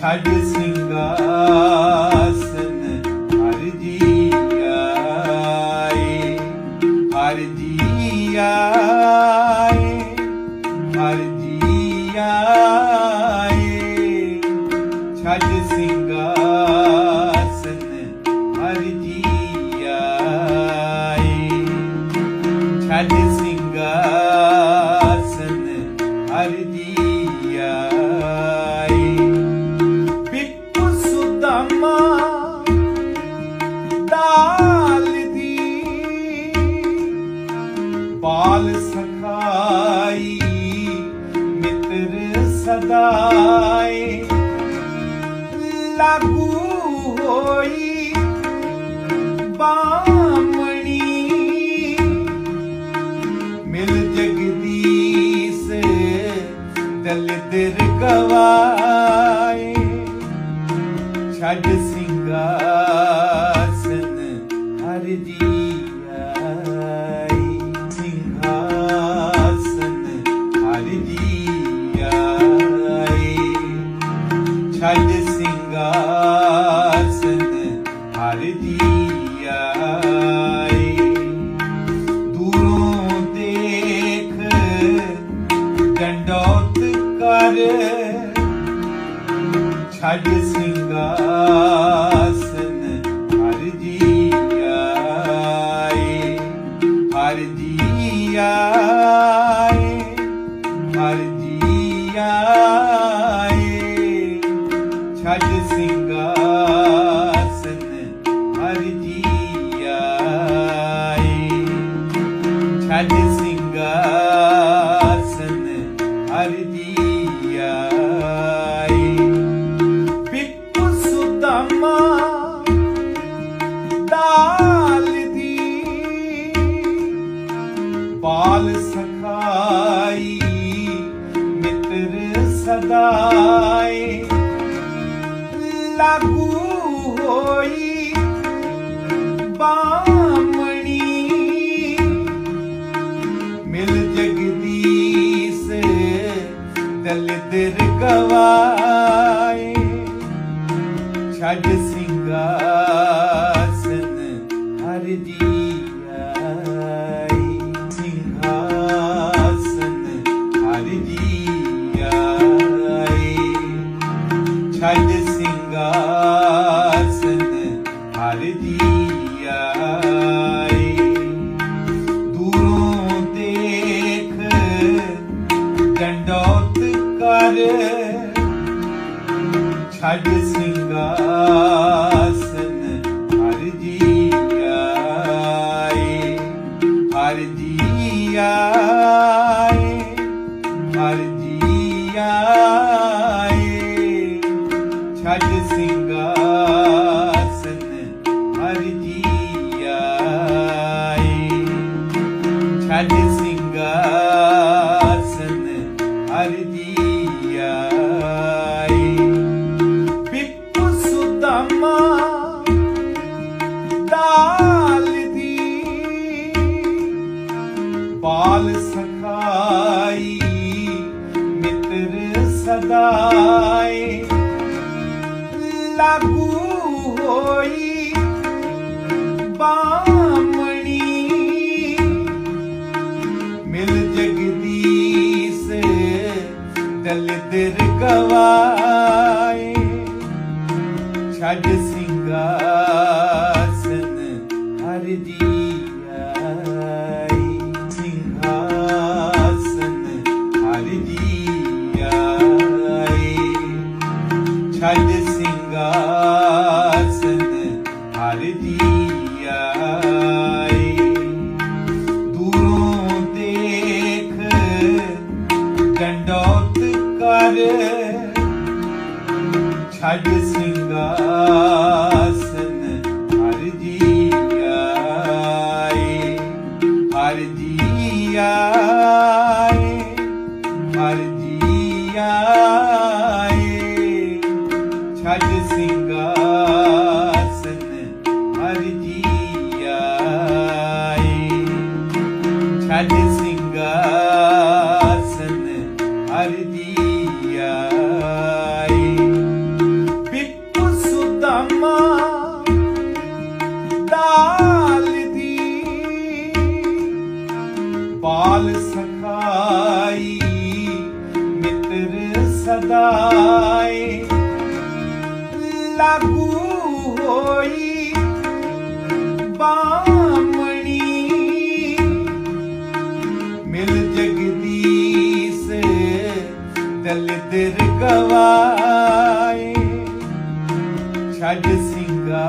ਛੱਡ ਸਿੰਘਾਸਨ ਹਰ ਜੀ ਆਏ ਹਰ ਜੀ ਆਏ। ਛੱਜ ਸਿੰਘਾਸਨ ਹਰ ਜੀ ਆਏ। ਛੱਡ ਸਿੰਘਾਸਨ ਹਰ ਆਏ। ਬਿੱਕੂ ਸੁਦਾਮਾ ਦਾਲ ਲਾਗੂ ਹੋਈ ਬਾਮਣੀ ਮਿਲ ਜਗਦੀਸ ਦਲਿਦਰ ਗਵਾਏ ਛੱਡ ਸਿੰਘਾਸਨ ਛੱਡ ਸਿੰਘਾਸਨ ਹਰ ਜੀ ਆਏ ਹਰ ਜੀ ਆਏ ਹਰ ਜੀ ਆਏ ਛੱਡ ਸਿੰਘਾਸਨ ਹਰ ਜੀ ਆਏ ਛੱਡ ਸਿੰਘਾਸਨ ਦਾਲ ਦੀ। ਬਾਲ ਸਖਾਈ, ਮਿੱਤਰ ਸਦਾਏ ਲਾਗੂ ਹੋਈ ਬਾਮਣੀ ਮਿਲ ਜਗਦੀਸ ਦਲਿਦਰ ਗਵਾਏ। ਛੱਡ ਸਿੰਘਾਸਨ ਛੱਡ ਸਿੰਘਾਸਨ ਹਰ ਜੀ ਆਏ ਹਰ ਜੀ ਆਏ ਹਰ ਜੀ ਆਏ ਛੱਡ ਸਿੰਘਾਸਨ ਹਰ ਜੀ ਆਏ ਛੱਡ ਸਿੰਘਾਸਨ ਦਾਲ ਦੀ। ਬਾਲ ਸਖਾਈ, ਮਿੱਤਰ ਸਦਾਏ ਲਾਗੂ ਹੋਈ ਬਾਮਣੀ ਮਿਲ ਜਗਦੀਸ ਦਲਿਦਰ ਗਵਾਏ। ਛੱਡ ਸਿੰਘਾਸਨ ਛੱਡ ਸਿੰਘਾਸਨ ਹਰ ਜੀ ਆਏ ਹਰ ਜੀ ਆਏ ਹਰ ਜੀ ਆਏ ਛੱਡ ਸਿੰਘਾਸਨ ਹਰ ਜੀ ਆਏ ਛੱਡ ਸਿੰਘਾਸਨ ਬਾਲ ਸਖਾਈ ਮਿੱਤਰ ਸਦਾਏ ਲਾਗੂ ਹੋਈ ਬਾਮਣੀ ਮਿਲ ਜਗਦੀਸ ਦਲਿਦਰ ਗਵਾਏ। ਛੱਡ ਸਿੰਘਾ